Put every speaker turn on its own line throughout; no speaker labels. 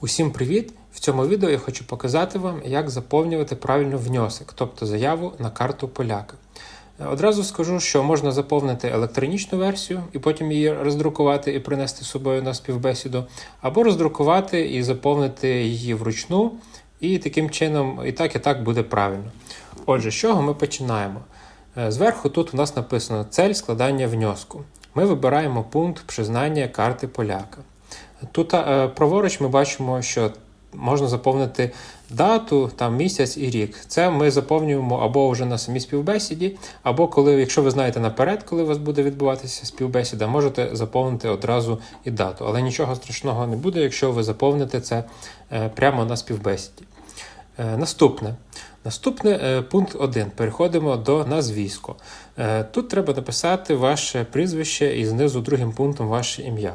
Усім привіт! В цьому відео я хочу показати вам, як заповнювати правильно внесок, тобто заяву на карту поляка. Одразу скажу, що можна заповнити електронічну версію і потім її роздрукувати і принести з собою на співбесіду, або роздрукувати і заповнити її вручну, і таким чином і так, і так буде правильно. Отже, з чого ми починаємо? Е, Зверху тут у нас написано цель складання внеску. Ми вибираємо пункт признання карти поляка. Тут е, праворуч ми бачимо, що можна заповнити дату, там місяць і рік. Це ми заповнюємо або вже на самій співбесіді, або коли, якщо ви знаєте наперед, коли у вас буде відбуватися співбесіда, можете заповнити одразу і дату. Але нічого страшного не буде, якщо ви заповните це е, прямо на співбесіді. Е, Наступне. Наступне пункт 1. Переходимо до назвісько. Е, Тут треба написати ваше прізвище і знизу другим пунктом ваше ім'я.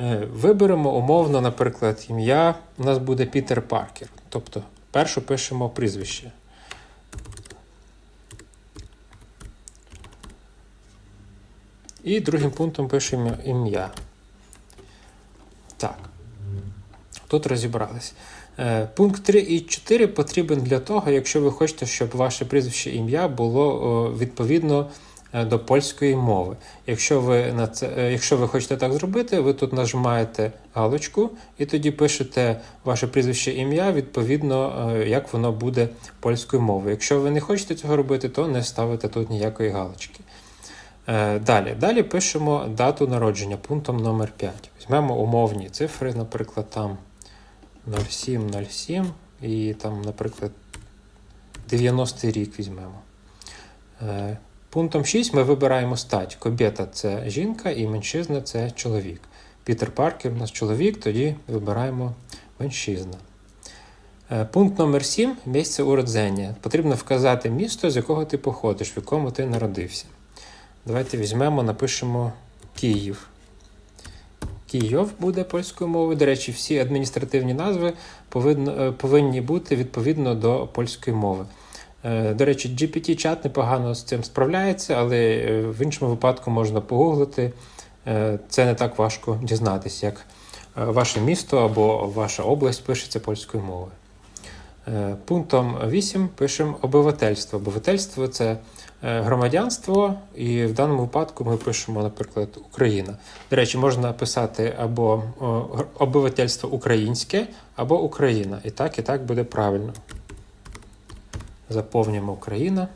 Е, Виберемо умовно, наприклад, ім'я. У нас буде Пітер Паркер. Тобто, першу пишемо прізвище. І другим пунктом пишемо ім'я. Так. Тут розібрались. Е, Пункт 3 і 4 потрібен для того, якщо ви хочете, щоб ваше прізвище ім'я було відповідно до польської мови. Якщо ви на це, е, якщо ви хочете так зробити, ви тут нажимаєте галочку і тоді пишете ваше прізвище ім'я відповідно, е, як воно буде польською мовою. Якщо ви не хочете цього робити, то не ставите тут ніякої галочки. Е, Далі. Далі пишемо дату народження пунктом номер 5. Візьмемо умовні цифри, наприклад, там 0707 і там, наприклад, 90 рік візьмемо. Пунктом 6 ми вибираємо стать. Кобєта це жінка і меншизна це чоловік. Пітер Паркер у нас чоловік, тоді вибираємо меншизна. Е, Пункт номер 7 місце уродження. Потрібно вказати місто, з якого ти походиш, в якому ти народився. Давайте візьмемо, напишемо Київ. Київ буде польською мовою. До речі, всі адміністративні назви е, повинні бути відповідно до польської мови. Е, До речі, GPT-чат непогано з цим справляється, але е, в іншому випадку можна погуглити. Е, Це не так важко дізнатися, як ваше місто або ваша область пишеться польською мовою. Пунктом 8 пишемо обивательство. Обивательство це громадянство, і в даному випадку ми пишемо, наприклад, Україна. До речі, можна писати або обивательство українське, або Україна. І так, і так буде правильно. Заповнюємо Україна.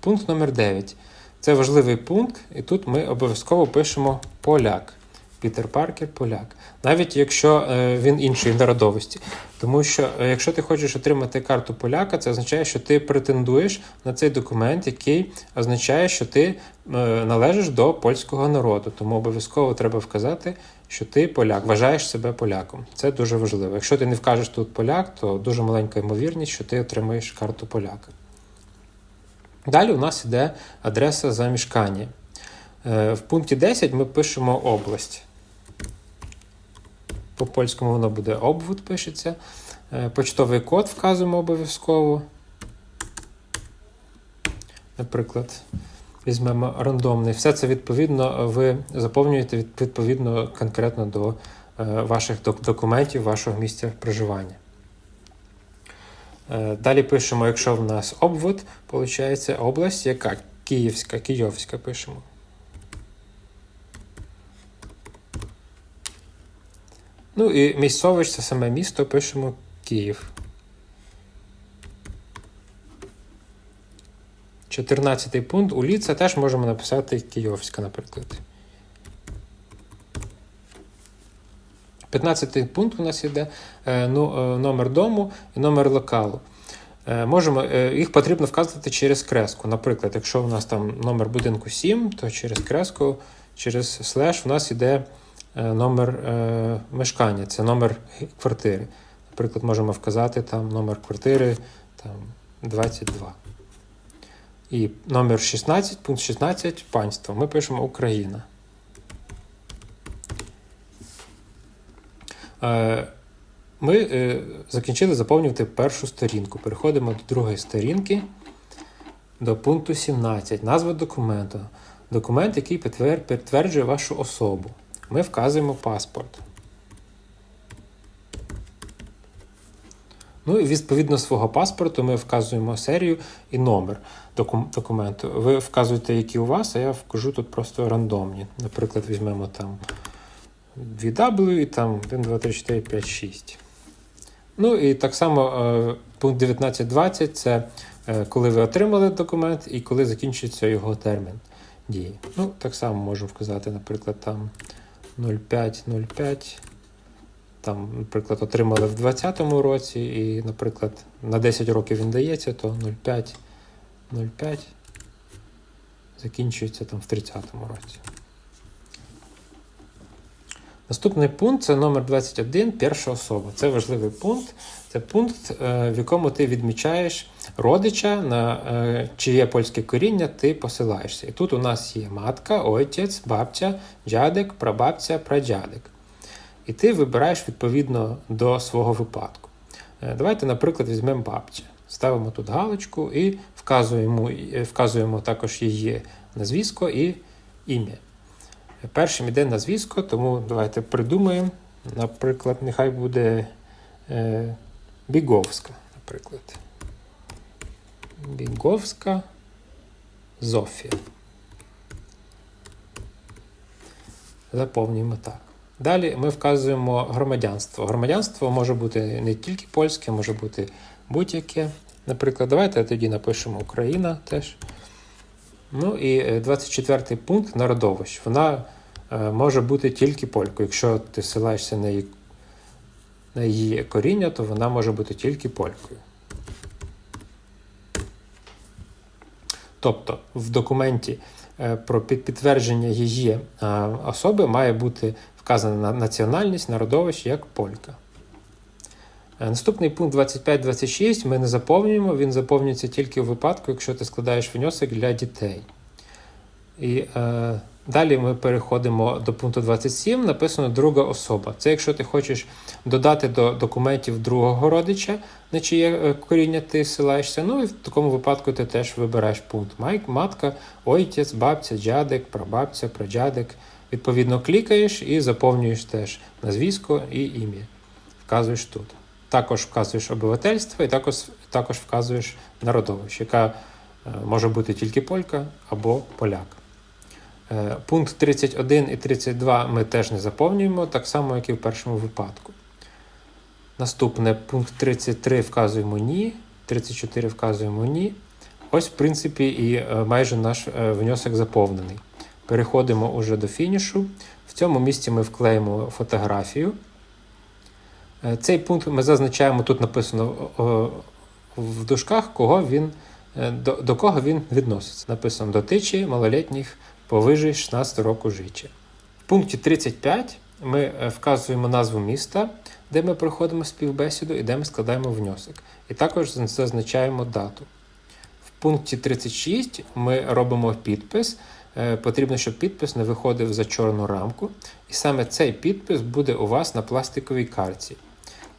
Пункт номер 9. Це важливий пункт, і тут ми обов'язково пишемо поляк. Пітер Паркер поляк. Навіть якщо е, він іншої народовості. Тому що е, якщо ти хочеш отримати карту поляка, це означає, що ти претендуєш на цей документ, який означає, що ти е, належиш до польського народу. Тому обов'язково треба вказати, що ти поляк, вважаєш себе поляком. Це дуже важливо. Якщо ти не вкажеш тут поляк, то дуже маленька ймовірність, що ти отримаєш карту поляка. Далі у нас йде адреса за мішкання. Е, В пункті 10 ми пишемо область. По польському воно буде обвод пишеться. Е, Почтовий код вказуємо обов'язково. Наприклад, візьмемо рандомний. Все це відповідно ви заповнюєте відповідно конкретно до е, ваших документів, вашого місця проживання. Е, Далі пишемо, якщо в нас обвод, виходить область, яка Київська, Київська пишемо. Ну і місцович це саме місто, пишемо Київ. 14 пункт. У ліце теж можемо написати Київська, наприклад. 15 пункт у нас йде е, ну, е, номер дому і номер локалу. Е, Можемо, їх потрібно вказувати через креску. Наприклад, якщо у нас там номер будинку 7, то через креску, через слеш у нас йде номер е, мешкання, це номер квартири. Наприклад, можемо вказати там номер квартири там, 22. І номер 16, пункт 16 панство. Ми пишемо Україна. Е, Ми е, закінчили заповнювати першу сторінку. Переходимо до другої сторінки, до пункту 17. Назва документу. Документ, який підтверджує вашу особу. Ми вказуємо паспорт. Ну і відповідно свого паспорту ми вказуємо серію і номер документу. Ви вказуєте, які у вас, а я вкажу тут просто рандомні. Наприклад, візьмемо там 2W і там 1, 2, 3, 4, 5, 6. Ну і так само е, пункт 19.20 це е, коли ви отримали документ і коли закінчується його термін дії. Ну, так само можемо вказати, наприклад, там 05.05. Там, наприклад, отримали в 2020 році, і, наприклад, на 10 років він дається, то 05, 05 закінчується там в 30-му році. Наступний пункт це номер 21, перша особа. Це важливий пункт. Це пункт, е, в якому ти відмічаєш родича, на е, чиє польське коріння ти посилаєшся. І тут у нас є матка, отець, бабця, дядек, прабабця, прадядек. І ти вибираєш відповідно до свого випадку. Е, Давайте, наприклад, візьмемо бабця. Ставимо тут галочку і вказуємо, е, вказуємо також її назвісько і ім'я. Першим іде назвісько, тому давайте придумаємо. Наприклад, нехай буде е, Біговська, наприклад. Біговська Зофія. Заповнюємо так. Далі ми вказуємо громадянство. Громадянство може бути не тільки польське, може бути будь-яке. Наприклад, давайте тоді напишемо Україна теж. Ну і 24 пункт народовищ. Вона е, може бути тільки полькою. Якщо ти ссилаєшся на її, на її коріння, то вона може бути тільки полькою. Тобто в документі е, про підтвердження її е, особи має бути вказана національність, народовище як полька. Е, Наступний пункт 25-26 ми не заповнюємо, він заповнюється тільки у випадку, якщо ти складаєш внесок для дітей. І далі ми переходимо до пункту 27, написано друга особа. Це якщо ти хочеш додати до документів другого родича, на чиє е, коріння ти силаєшся. Ну і в такому випадку ти теж вибираєш пункт Майк, матка, отець, бабця, дядек, прабабця, прадядек. Відповідно, клікаєш і заповнюєш теж назвісько і ім'я. Вказуєш тут. Також вказуєш обивательство і також, також вказуєш народовище, яка е, може бути тільки полька або поляк. Е, Пункт 31 і 32 ми теж не заповнюємо, так само, як і в першому випадку. Наступне пункт 33 вказуємо ні, 34 вказуємо ні. Ось, в принципі, і е, майже наш е, внесок заповнений. Переходимо уже до фінішу. В цьому місці ми вклеїмо фотографію. Цей пункт ми зазначаємо, тут написано в дужках, кого він, до, до кого він відноситься. Написано дотичі малолітніх повиже 16 року життя. В пункті 35 ми е, вказуємо назву міста, де ми проходимо співбесіду і де ми складаємо внесок. І також зазначаємо дату. В пункті 36 ми робимо підпис. Е, Потрібно, щоб підпис не виходив за чорну рамку. І саме цей підпис буде у вас на пластиковій карті.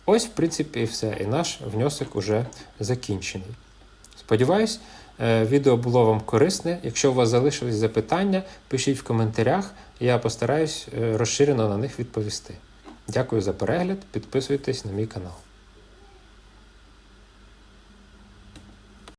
Ось, в принципі, і все. І наш внесок уже закінчений. Сподіваюсь, е, відео було вам корисне. Якщо у вас залишились запитання, пишіть в коментарях, я постараюсь е, розширено на них відповісти. Дякую за перегляд, підписуйтесь на мій канал.